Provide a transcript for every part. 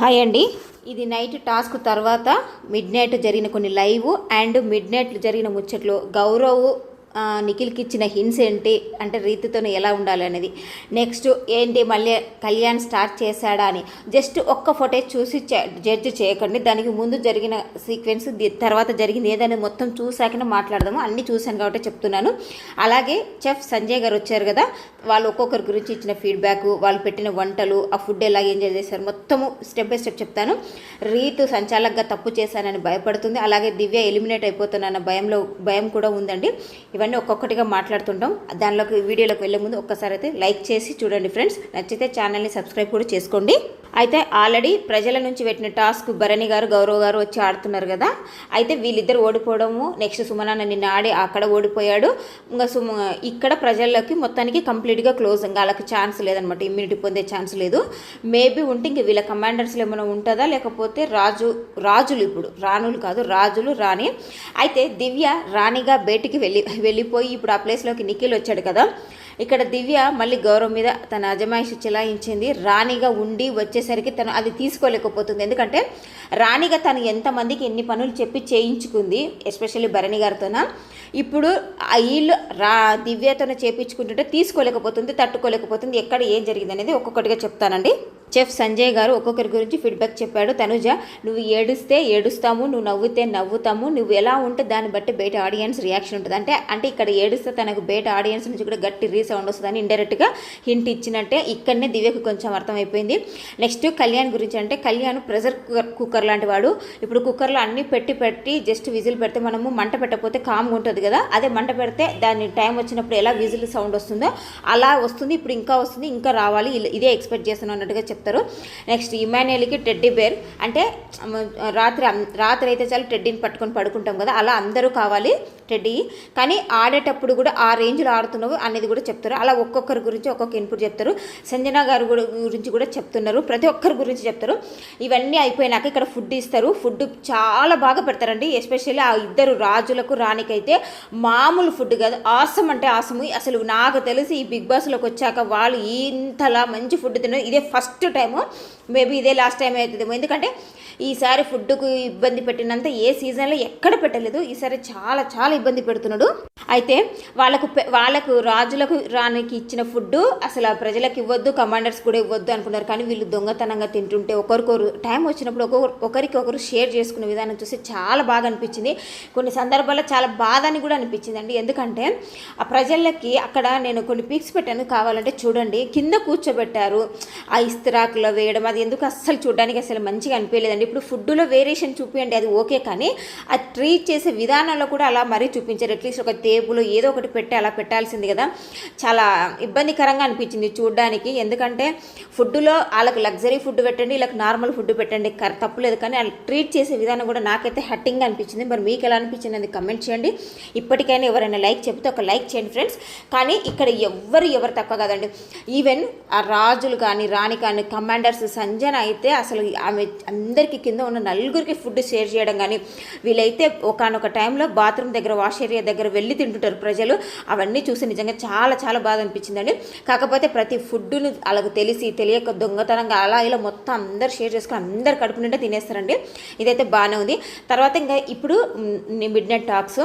Hi అండి. ఇది night task తర్వాత మిడ్ నైట్ జరిగిన కొన్ని లైవ్ అండ్ మిడ్ నైట్ జరిగిన ముచ్చట్లు. గౌరవ్ నిఖిల్కి ఇచ్చిన హింట్స్ ఏంటి? అంటే రీతితో ఎలా ఉండాలి అనేది. నెక్స్ట్ ఏంటి? మళ్ళీ కళ్యాణ్ స్టార్ట్ చేశాడా అని. జస్ట్ ఒక్క ఫోటేజ్ చూసి జడ్జ్ చేయకండి. దానికి ముందు జరిగిన సీక్వెన్స్ తర్వాత జరిగింది ఏదైనా మొత్తం చూసాకనే మాట్లాడదాము. అన్నీ చూశాను కాబట్టి చెప్తున్నాను. అలాగే చెఫ్ సంజయ్ గారు వచ్చారు కదా. వాళ్ళు ఒక్కొక్కరి గురించి ఇచ్చిన ఫీడ్బ్యాక్ వాళ్ళు పెట్టిన వంటలు ఆ ఫుడ్ ఎలా ఎంజాయ్ చేశారు మొత్తము స్టెప్ బై స్టెప్ చెప్తాను. రీతు సంచాలకంగా తప్పు చేశానని భయపడుతుంది. అలాగే దివ్య ఎలిమినేట్ అయిపోతానన్న భయంలో భయం కూడా ఉందండి. ఇవన్నీ ఒక్కొక్కటిగా మాట్లాడుతుంటాం. దానిలోకి వీడియోలోకి వెళ్ళే ముందు ఒక్కసారి అయితే లైక్ చేసి చూడండి ఫ్రెండ్స్. నచ్చితే ఛానల్ని సబ్స్క్రైబ్ కూడా చేసుకోండి. అయితే ఆల్రెడీ ప్రజల నుంచి పెట్టిన టాస్క్ భరణి గారు గౌరవ్ గారు వచ్చి ఆడుతున్నారు కదా. అయితే వీళ్ళిద్దరు ఓడిపోవడము నెక్స్ట్ సుమనాన్న నిన్న ఆడి అక్కడ ఓడిపోయాడు. ఇంకా సుమ ఇక్కడ ప్రజల్లోకి మొత్తానికి కంప్లీట్గా క్లోజ్ ఇంకా వాళ్ళకి ఛాన్స్ లేదనమాట. ఇమ్యూనిటీ పొందే ఛాన్స్ లేదు. మేబీ ఉంటే ఇంక వీళ్ళ కమాండర్స్లో ఏమైనా ఉంటుందా? లేకపోతే రాజు రాజులు ఇప్పుడు రాణులు కాదు రాజులు రాణి. అయితే దివ్య రాణిగా బయటికి వెళ్ళి వెళ్ళిపోయి ఇప్పుడు ఆ ప్లేస్లోకి నిఖిల్ వచ్చాడు కదా. ఇక్కడ దివ్య మళ్ళీ గౌరవం మీద తన అజమాయిషి చెలాయించింది. రాణిగా ఉండి వచ్చేసరికి తను అది తీసుకోలేకపోతుంది. ఎందుకంటే రాణిగా తను ఎంతమందికి ఎన్ని పనులు చెప్పి చేయించుకుంది ఎస్పెషల్లీ భరణి గారితోన. ఇప్పుడు ఆ ఇల్లు రా దివ్యతోనే చేయించుకుంటుంటే తీసుకోలేకపోతుంది తట్టుకోలేకపోతుంది. ఎక్కడ ఏం జరిగింది అనేది ఒక్కొక్కటిగా చెప్తానండి. చెఫ్ సంజయ్ గారు ఒక్కొక్కరి గురించి ఫీడ్బ్యాక్ చెప్పాడు. తనుజ నువ్వు ఏడుస్తే ఏడుస్తాము నువ్వు నవ్వుతే నవ్వుతాము నువ్వు ఎలా ఉంటే దాన్ని బట్టి బయట ఆడియన్స్ రియాక్షన్ ఉంటుంది. అంటే అంటే ఇక్కడ ఏడుస్తే తనకు బయట ఆడియన్స్ నుంచి కూడా గట్టి రీసౌండ్ వస్తుందని ఇండైరెక్ట్గా హింట్ ఇచ్చినట్టే ఇక్కడనే దివ్యకు కొంచెం అర్థమైపోయింది. నెక్స్ట్ కళ్యాణ్ గురించి అంటే కళ్యాణ్ ప్రెషర్ కుక్కర్ కుక్కర్ లాంటి వాడు. ఇప్పుడు కుక్కర్లో అన్ని పెట్టి పెట్టి జస్ట్ విజిల్ పెడితే మనము మంట పెట్టకపోతే కామ్గా ఉంటుంది కదా. అదే మంట పెడితే దాని టైం వచ్చినప్పుడు ఎలా విజిల్ సౌండ్ వస్తుందో అలా వస్తుంది. ఇప్పుడు ఇంకా వస్తుంది ఇంకా రావాలి. ఇదే ఎక్స్పెక్ట్ చేస్తున్నాను అన్నట్టుగా చెప్తారు. నెక్స్ట్ ఇమాన్యుయల్కి టెడ్డీ బేర్ అంటే రాత్రి రాత్రి అయితే చాలు టెడ్డీని పట్టుకొని పడుకుంటాం కదా అలా అందరూ కావాలి టెడ్డీ కానీ ఆడేటప్పుడు కూడా ఆ రేంజ్లో ఆడుతున్నావు అనేది కూడా చెప్తారు. అలా ఒక్కొక్కరి గురించి ఒక్కొక్క ఇన్పుట్ చెప్తారు. సంజన గారు కూడా గురించి కూడా చెప్తున్నారు. ప్రతి ఒక్కరి గురించి చెప్తారు. ఇవన్నీ అయిపోయినాక ఇక్కడ ఫుడ్ ఇస్తారు. ఫుడ్ చాలా బాగా పెడతారండి. ఎస్పెషల్లీ ఆ ఇద్దరు రాజులకు రానికైతే మామూలు ఫుడ్ కాదు. ఆసం అంటే ఆసము. అసలు నాకు తెలిసి ఈ బిగ్ బాస్లోకి వచ్చాక వాళ్ళు ఇంతలా మంచి ఫుడ్ తిన్నారు. ఇదే ఫస్ట్ టైము. మేబీ ఇదే లాస్ట్ టైం అవుతుందేమో. ఎందుకంటే ఈసారి ఫుడ్కు ఇబ్బంది పెట్టినంత ఏ సీజన్లో ఎక్కడ పెట్టలేదు. ఈసారి చాలా చాలా ఇబ్బంది పెడుతున్నాడు. అయితే వాళ్ళకు వాళ్ళకు రాజులకు రానికి ఇచ్చిన ఫుడ్ అసలు ఆ ప్రజలకు ఇవ్వద్దు కమాండర్స్ కూడా ఇవ్వద్దు అనుకున్నారు. కానీ వీళ్ళు దొంగతనంగా తింటుంటే ఒకరికొకరు టైం వచ్చినప్పుడు ఒకరు ఒకరికి ఒకరు షేర్ చేసుకునే విధానం చూసి చాలా బాగా అనిపించింది. కొన్ని సందర్భాల్లో చాలా బాధ అని కూడా అనిపించిందండి. ఎందుకంటే ఆ ప్రజలకి అక్కడ నేను కొన్ని పిక్స్ పెట్టాను కావాలంటే చూడండి. కింద కూర్చోబెట్టారు. ఆ ఇస్తిరాకులో వేయడం అది ఎందుకు అస్సలు చూడడానికి అసలు మంచిగా అనిపించలేదండి. ఇప్పుడు ఫుడ్లో వేరియేషన్ చూపించండి అది ఓకే కానీ ఆ ట్రీట్ చేసే విధానంలో కూడా అలా మరీ చూపించారు. అట్లీస్ట్ ఒక టేబుల్ ఏదో ఒకటి పెట్టి అలా పెట్టాల్సింది కదా. చాలా ఇబ్బందికరంగా అనిపించింది చూడడానికి. ఎందుకంటే ఫుడ్లో వాళ్ళకి లగ్జరీ ఫుడ్ పెట్టండి వీళ్ళకి నార్మల్ ఫుడ్ పెట్టండి కర- తప్పులేదు కానీ వాళ్ళు ట్రీట్ చేసే విధానం కూడా నాకైతే హట్టింగ్ అనిపించింది. మరి మీకు ఎలా అనిపించింది అది కమెంట్ చేయండి. ఇప్పటికైనా ఎవరైనా లైక్ చెప్తే ఒక లైక్ చేయండి ఫ్రెండ్స్. కానీ ఇక్కడ ఎవ్వరు ఎవరు తక్కువ కాదండి. ఈవెన్ ఆ రాజులు కానీ రాణి కానీ కమాండర్స్ సంజన అయితే అసలు ఆమె అందరికీ కింద ఉన్న నలుగురికి ఫుడ్ షేర్ చేయడం కానీ వీళ్ళైతే ఒకనొక టైంలో బాత్రూమ్ దగ్గర వాష్ ఏరియా దగ్గర వెళ్ళి తింటుంటారు ప్రజలు. అవన్నీ చూసి నిజంగా చాలా చాలా బాధ అనిపించిందండి. కాకపోతే ప్రతి ఫుడ్ను అలాగ తెలిసి తెలియక దొంగతనంగా అలా ఇలా మొత్తం అందరు షేర్ చేసుకుని అందరు కడుపు నిండా తినేస్తారండి. ఇదైతే బాగానే ఉంది. తర్వాత ఇంకా ఇప్పుడు మిడ్ నైట్ టాక్స్.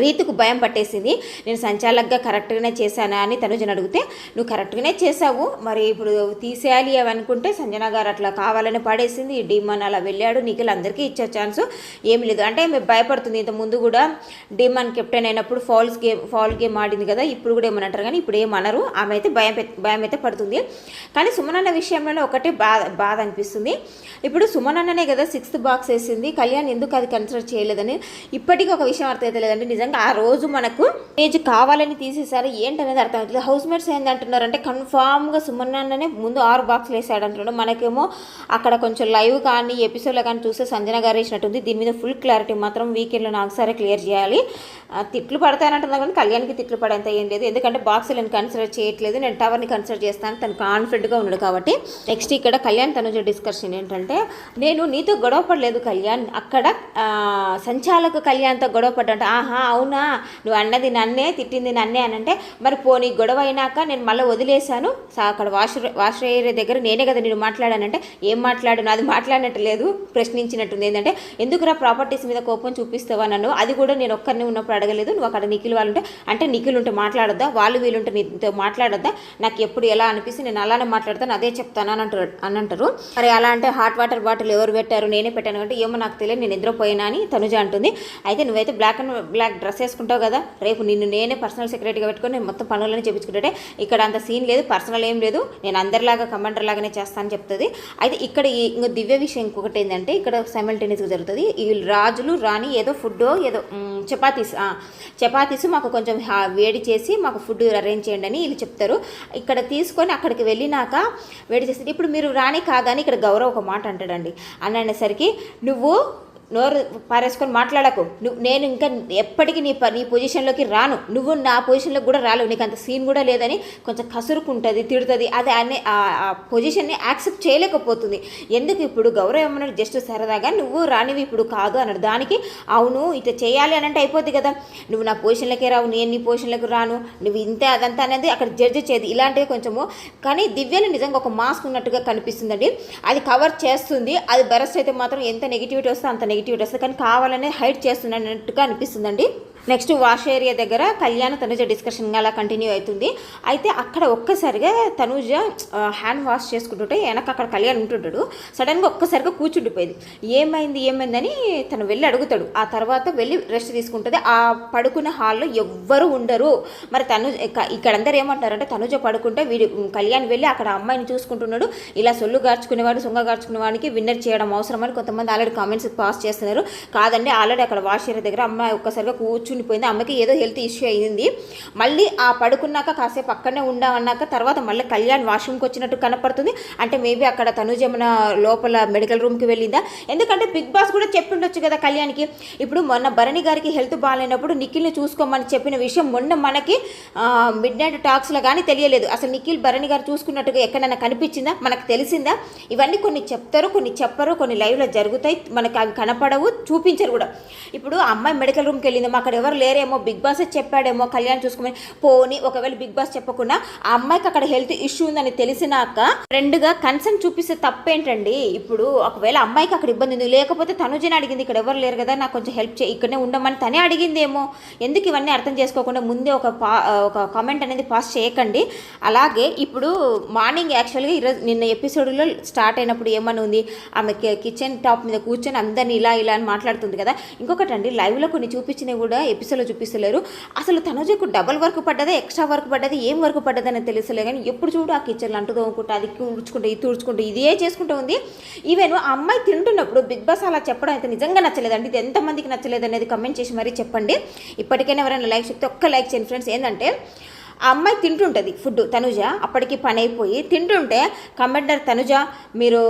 రీతుకు భయం పట్టేసింది. నేను సంచాలకుగా కరెక్ట్గానే చేశానా అని తనుజను అడిగితే నువ్వు కరెక్ట్గానే చేసావు మరి ఇప్పుడు తీసేయాలి అనుకుంటే సంజన గారు అట్లా కావాలని పడేసింది. డిమన్ అలా వెళ్ళాడు. నీకులు అందరికీ ఇచ్చే ఛాన్స్ ఏమి లేదు. అంటే మేము భయపడుతుంది. ఇంత ముందు కూడా డిమన్ కెప్టెన్ అయినప్పుడు ఫాల్స్ గేమ్ ఫాల్ గేమ్ ఆడింది కదా ఇప్పుడు కూడా ఏమనంటారు కానీ ఇప్పుడు ఏమనరు ఆమె అయితే భయం భయం అయితే పడుతుంది. కానీ సుమనన్న విషయంలోనే ఒకటే బాధ బాధ అనిపిస్తుంది. ఇప్పుడు సుమనన్ననే కదా సిక్స్త్ బాక్స్ వేసింది. కళ్యాణ్ ఎందుకు అది కన్సిడర్ చేయలేదని? ఇప్పటికీ ఒక విషయం అర్థమైతే లేదంటే నిజంగా ఆ రోజు మనకు ఏజ్ కావాలని తీసేసారు ఏంటనేది అర్థం అవుతుంది హౌస్ మేట్స్ ఏంటంటున్నారు అంటే కన్ఫామ్గా సుమన్ననే ముందు ఆరు బాక్స్లు వేసాడు అంటున్నాడు మనకేమో అక్కడ కొంచెం లైవ్ కానీ ఎపిసోడ్లో కానీ చూస్తే సంజన గారు వేసినట్టుంది. దీని మీద ఫుల్ క్లారిటీ మాత్రం వీకెండ్లో నాకు సరే క్లియర్ చేయాలి. తిట్లు పడతానంటున్నా కానీ కళ్యాణ్కి తిట్లు పడేంత ఏం లేదు. ఎందుకంటే బాక్స్ నేను కన్సిడర్ చేయట్లేదు. నేను టవర్ని కన్సిడర్ చేస్తాను తను కాన్ఫిడెంట్గా ఉన్నాడు కాబట్టి. నెక్స్ట్ ఇక్కడ కళ్యాణ్ తనుజ డిస్కషన్ ఏంటంటే నేను నీతో గొడవ పడలేదు కళ్యాణ్. అక్కడ సంచాలకు సంచాలక కళ్యాణ్తో గొడవ పడ్డా ఆహా అవునా? నువ్వు అన్నది నన్నే తిట్టింది నన్నే అని అంటే మరి పోనీ గొడవ అయినాక నేను మళ్ళీ వదిలేశాను? అక్కడ వాష్ వాష్ ఏరియా దగ్గర నేనే కదా నేను మాట్లాడానంటే ఏం మాట్లాడాను? అది మాట్లాడినట్టు లేదు ప్రశ్నించినట్టుంది. ఏంటంటే ఎందుకురా ప్రాపర్టీస్ మీద కోపం చూపిస్తావా నన్ను? అది కూడా నేను ఒక్కరిని ఉన్నప్పుడు అడగలేదు. నువ్వు అక్కడ నిఖిల్ వాళ్ళు ఉంటే అంటే నిఖిల్ ఉంటే మాట్లాడొద్దా? వాళ్ళు వీళ్ళుంటే నీతో మాట్లాడొద్దా? నాకు ఎప్పుడు ఎలా అనిపిస్తే నేను అలానే మాట్లాడతాను అదే చెప్తాను అని అంటారు అని అంటారు. మరి అలా అంటే హాట్ వాటర్ బాటిల్ ఎవరు పెట్టారు? నేనే పెట్టాను అంటే ఏమో నాకు తెలియదు నేను నిద్రపోయినా అని తనుజ అంటుంది. అయితే నువ్వైతే బ్లాక్ అండ్ బ్లాక్ డ్రెస్ వేసుకుంటావు కదా రేపు నిన్ను నేనే పర్సనల్ సెక్రటరీగా పెట్టుకొని నేను మొత్తం పనులని చేపించుకుంటే ఇక్కడ అంత సీన్ లేదు పర్సనల్ ఏం లేదు నేను అందరిలాగా కమాండర్ లాగానే చేస్తానని చెప్తుంది. అయితే ఇక్కడ ఇంకో దివ్య విషయం ఇంకొకటి ఏంటంటే ఇక్కడ సైమల్టేనియస్గా జరుగుతుంది. ఈ రాజులు రాణి ఏదో ఫుడ్ ఏదో చపాతీస్ చపాతీస్ మాకు కొంచెం వేడి చేసి మాకు ఫుడ్ అరేంజ్ చేయండి అని వీళ్ళు చెప్తారు. ఇక్కడ తీసుకొని అక్కడికి వెళ్ళినాక వేడి చేస్తే ఇప్పుడు మీరు రాణి కాగానే ఇక్కడ గౌరవ్ ఒక మాట అంటాడండి. అని అనేసరికి నువ్వు నోరు పారేసుకొని మాట్లాడకు. నువ్వు నేను ఇంకా ఎప్పటికీ నీ ప- నీ పొజిషన్లోకి రాను. నువ్వు నా పొజిషన్లోకి కూడా రాలేవు. నీకు అంత సీన్ కూడా లేదని కొంచెం కసురుకుంటుంది తిడుతుంది. అది అనే ఆ పొజిషన్ని యాక్సెప్ట్ చేయలేకపోతుంది. ఎందుకు ఇప్పుడు గౌరవం ఏమన్నాడు జస్ట్ సరదాగా నువ్వు రానివి ఇప్పుడు కాదు అన్నాడు. దానికి అవును ఇట్లా చేయాలి అని అంటే అయిపోద్ది కదా. నువ్వు నా పొజిషన్లోకే రావు నేను నీ పొజిషన్లోకి రాను. నువ్వు ఇంతే అదంతా అనేది అక్కడ జడ్జ్ చేయదు ఇలాంటివి కొంచెము. కానీ దివ్యను నిజంగా ఒక మాస్క్ ఉన్నట్టుగా కనిపిస్తుందండి. అది కవర్ చేస్తుంది. అది బరస్ట్ అయితే మాత్రం ఎంత నెగిటివిటీ వస్తే అంత నెగిటివిటీ వస్తుంది కానీ కావాలనే హైడ్ చేస్తున్నట్టుగా అనిపిస్తుందండి. నెక్స్ట్ వాష్ ఏరియా దగ్గర కళ్యాణ తనుజ డిస్కషన్ అలా కంటిన్యూ అవుతుంది. అయితే అక్కడ ఒక్కసారిగా తనుజ హ్యాండ్ వాష్ చేసుకుంటుంటే వెనక అక్కడ కళ్యాణ్ ఉంటుంటాడు. సడన్గా ఒక్కసారిగా కూర్చుండిపోయింది ఏమైంది ఏమైందని తను వెళ్ళి అడుగుతాడు. ఆ తర్వాత వెళ్ళి రెస్ట్ తీసుకుంటుంది. ఆ పడుకున్న హాల్లో ఎవ్వరు ఉండరు. మరి తను ఇక్కడ అందరు ఏమంటారంటే తనుజ పడుకుంటే వీడి కళ్యాణ్ వెళ్ళి అక్కడ అమ్మాయిని చూసుకుంటున్నాడు. ఇలా సొల్లు గార్చుకునేవాడు సొంగ గార్చుకునే వాడికి విన్నర్ చేయడం అవసరమని కొంతమంది ఆల్రెడీ కామెంట్స్ పాస్ చేస్తున్నారు. కాదండి ఆల్రెడీ అక్కడ వాష్ ఏరియా దగ్గర అమ్మాయి ఒక్కసారిగా కూర్చుని కూర్చుండిపోయింది అమ్మకి ఏదో హెల్త్ ఇష్యూ అయింది. మళ్ళీ ఆ పడుకున్నాక కాసేపు అక్కడనే ఉండామన్నాక తర్వాత మళ్ళీ కళ్యాణ్ వాష్రూమ్కి వచ్చినట్టు కనపడుతుంది. అంటే మేబీ అక్కడ తనుజ ఏమైనా లోపల మెడికల్ రూమ్కి వెళ్ళిందా? ఎందుకంటే బిగ్ బాస్ కూడా చెప్పిండొచ్చు కదా కళ్యాణ్కి. ఇప్పుడు మొన్న భరణి గారికి హెల్త్ బాగాలేనప్పుడు నిఖిల్ని చూసుకోమని చెప్పిన విషయం మొన్న మనకి మిడ్ నైట్ టాక్స్లో కానీ తెలియలేదు. అసలు నిఖిల్ భరణి గారు చూసుకున్నట్టుగా ఎక్కడైనా కనిపించిందా? మనకు తెలిసిందా? ఇవన్నీ కొన్ని చెప్తారు కొన్ని చెప్పరు కొన్ని లైవ్లో జరుగుతాయి. మనకు అవి కనపడవు చూపించరు కూడా. ఇప్పుడు అమ్మాయి మెడికల్ రూమ్కి వెళ్ళిందేమో అక్కడ ఎవరు ఎవరు లేరేమో బిగ్ బాస్ చెప్పాడేమో కళ్యాణ్ చూసుకోమని పోని ఒకవేళ బిగ్ బాస్ చెప్పకుండా ఆ అమ్మాయికి అక్కడ హెల్త్ ఇష్యూ ఉందని తెలిసినాక ఫ్రెండ్గా కన్సర్న్ చూపిస్తే తప్పేంటండి? ఇప్పుడు ఒకవేళ అమ్మాయికి అక్కడ ఇబ్బంది ఉంది లేకపోతే తనుజని అడిగింది ఇక్కడ ఎవరు లేరు కదా నాకు కొంచెం హెల్ప్ చేయి ఇక్కడనే ఉండమని తనే అడిగిందేమో? ఎందుకు ఇవన్నీ అర్థం చేసుకోకుండా ముందే ఒక పా ఒక కామెంట్ అనేది పాస్ చేయకండి. అలాగే ఇప్పుడు మార్నింగ్ యాక్చువల్గా ఈరోజు నిన్న ఎపిసోడ్లో స్టార్ట్ అయినప్పుడు ఏమని ఉంది? ఆమె కిచెన్ టాప్ మీద కూర్చొని అందరిని ఇలా ఇలా అని మాట్లాడుతుంది కదా. ఇంకొకటి అండి లైవ్లో కొన్ని చూపించినవి కూడా ఎపిసోడ్లో చూపిస్తలేరు. అసలు తనుజకు డబల్ వర్క్ పడ్డదా ఎక్స్ట్రా వర్క్ పడ్డది ఏం వర్క్ పడ్డదని తెలుస్తలే కానీ ఎప్పుడు చూడు ఆ కిచెన్లు అంటూ తోముకుంటా అది తుడుచుకుంటూ ఇది తుడుచుకుంటూ ఇదే చేసుకుంటూ ఉంది. ఈవెన్ ఆ అమ్మాయి తింటున్నప్పుడు బిగ్ బాస్ అలా చెప్పడం అయితే నిజంగా నచ్చలేదండి. ఇది ఎంతమందికి నచ్చలేదు అనేది కమెంట్ చేసి మరీ చెప్పండి. ఇప్పటికైనా ఎవరైనా లైక్ చెప్తే ఒక్క లైక్ చేయండి. ఫ్రెండ్స్ ఏంటంటే ఆ అమ్మాయి తింటుంటుంది ఫుడ్ తనుజ అప్పటికి పని అయిపోయి తింటుంటే కమెంటర్ తనుజ మీరు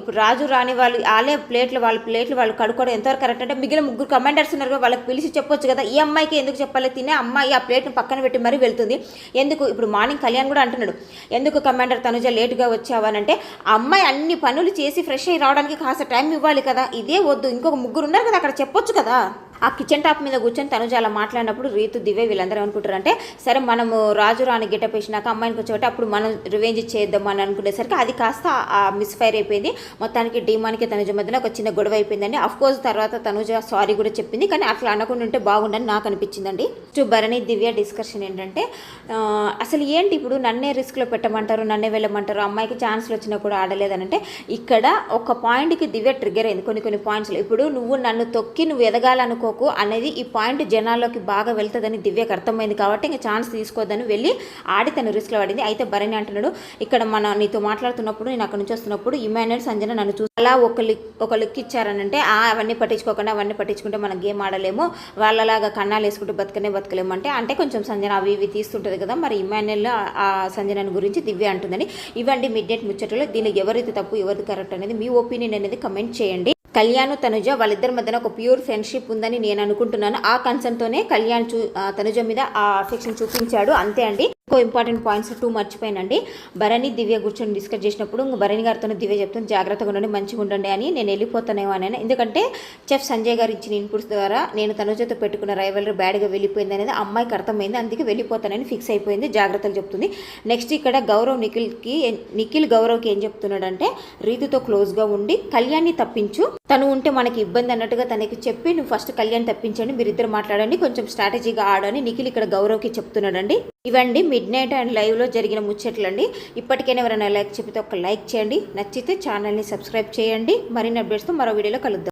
ఇప్పుడు రాజు రాని వాళ్ళు వాళ్ళే ప్లేట్లు వాళ్ళ ప్లేట్లు వాళ్ళు కడుక్కోవడం ఎంతవరకు కరెక్ట్ అంటే మిగిలిన ముగ్గురు కమెంటర్స్ ఉన్నారు కదా, వాళ్ళకి పిలిచి చెప్పొచ్చు కదా. ఈ అమ్మాయికి ఎందుకు చెప్పాలి? తినే అమ్మాయి ఆ ప్లేట్ని పక్కన పెట్టి మరీ వెళ్తుంది. ఎందుకు? ఇప్పుడు మార్నింగ్ కళ్యాణ్ కూడా అంటున్నాడు ఎందుకు కమాండర్ తనుజ లేటుగా వచ్చావనంటే ఆ అమ్మాయి అన్ని పనులు చేసి ఫ్రెష్ అయ్యి రావడానికి కాస్త టైం ఇవ్వాలి కదా. ఇదే వద్దు. ఇంకొక ముగ్గురు ఉన్నారు కదా అక్కడ చెప్పొచ్చు కదా. ఆ కిచెన్ టాప్ మీద కూర్చొని తనుజ అలా మాట్లాడినప్పుడు రీతు దివ్య వీళ్ళందరూ అనుకుంటారు అంటే సరే మనము రాజు రాని గెటప్ వేసినాక అమ్మాయిని కూర్చోబెట్టి అప్పుడు మనం రివెంజ్ చేద్దాం అని అనుకునేసరికి అది కాస్త మిస్ఫైర్ అయిపోయింది. మొత్తానికి డీమానికి తనుజ మధ్యన ఒక చిన్న గొడవ అయిపోయిందండి. అఫ్ కోర్స్ తర్వాత తనుజ సారీ కూడా చెప్పింది కానీ అట్లా అనకుండా ఉంటే బాగుండని నాకు అనిపించిందండి. నెక్స్ట్ భరణి దివ్య డిస్కషన్ ఏంటంటే అసలు ఏంటి ఇప్పుడు నన్నే రిస్క్లో పెట్టమంటారు నన్నే వెళ్ళమంటారు అమ్మాయికి ఛాన్స్లు వచ్చినా కూడా ఆడలేదనంటే ఇక్కడ ఒక పాయింట్కి దివ్య ట్రిగ్గర్ అయింది. కొన్ని కొన్ని పాయింట్స్లో ఇప్పుడు నువ్వు నన్ను తొక్కి నువ్వు అనుకోకు అనేది ఈ పాయింట్ జనాల్లోకి బాగా వెళ్తుందని దివ్యకు అర్థమైంది కాబట్టి ఇంకా ఛాన్స్ తీసుకోవద్దని వెళ్ళి ఆడి తను రిస్క్లో పడింది. అయితే భరణి అంటున్నాడు ఇక్కడ మన నీతో మాట్లాడుతున్నప్పుడు నేను అక్కడ నుంచి వస్తున్నప్పుడు ఇమాన్యుల్ సంజన నన్ను చూసి అలా ఒక లిక్ ఒక లిక్ ఇచ్చారనంటే ఆ అవన్నీ పట్టించుకోకుండా అవన్నీ పట్టించుకుంటే మనం గేమ్ ఆడలేము. వాళ్ళలాగా కన్నాలు వేసుకుంటూ బతకనే బతకలేము. అంటే అంటే కొంచెం సంజన అవి ఇవి తీస్తుంటుంది కదా మరి ఇమాన్యుల్ ఆ సంజనని గురించి దివ్య అంటుందని. ఇవ్వండి మిడ్ నైట్ ముచ్చటలో. దీనికి ఎవరైతే తప్పు ఎవరిది కరెక్ట్ అనేది మీ ఒపీనియన్ అనేది కమెంట్ చేయండి. కళ్యాణ్ తనుజ వాళ్ళిద్దరి మధ్యన ఒక ప్యూర్ ఫ్రెండ్షిప్ ఉందని నేను అనుకుంటున్నాను. ఆ కన్సర్న్తోనే కళ్యాణ్ చూ తనుజ మీద ఆ అఫెక్షన్ చూపించాడు. అంతే అండి. ఇంకో ఇంపార్టెంట్ పాయింట్స్ టూ మర్చిపోయానండి. భరణి దివ్య కూర్చొని డిస్కస్ చేసినప్పుడు భరణి గారితో దివ్య చెప్తాను జాగ్రత్తగా ఉండండి మంచిగా ఉండండి అని నేను వెళ్ళిపోతానేమో అని ఎందుకంటే చెఫ్ సంజయ్ గారు ఇచ్చిన ఇన్పుట్స్ ద్వారా నేను తనుజతో పెట్టుకున్న రైవల్ బ్యాడ్గా వెళ్ళిపోయింది అనేది అమ్మాయికి అర్థమైంది అందుకే వెళ్ళిపోతానని ఫిక్స్ అయిపోయింది జాగ్రత్తలు చెప్తుంది. నెక్స్ట్ ఇక్కడ గౌరవ్ నిఖిల్కి నిఖిల్ గౌరవ్కి ఏం చెప్తున్నాడంటే రీతుతో క్లోజ్గా ఉండి కళ్యాణ్ని తప్పించు. తను ఉంటే మనకి ఇబ్బంది అన్నట్టుగా తనకి చెప్పి నువ్వు ఫస్ట్ కళ్యాణ్ తప్పించండి మీరిద్దరు మాట్లాడండి కొంచెం స్ట్రాటజీగా ఆడని నిఖిల్ ఇక్కడ గౌరవ్కి చెప్తున్నాడండి. ఇవండి మిడ్ నైట్ అండ్ లైవ్లో జరిగిన ముచ్చట్లు అండి ఇప్పటికైనా ఎవరైనా లైక్ చెప్పితే ఒక లైక్ చేయండి. నచ్చితే ఛానల్ని సబ్స్క్రైబ్ చేయండి. మరిన్ని అప్డేట్స్తో మరో వీడియోలో కలుద్దాం.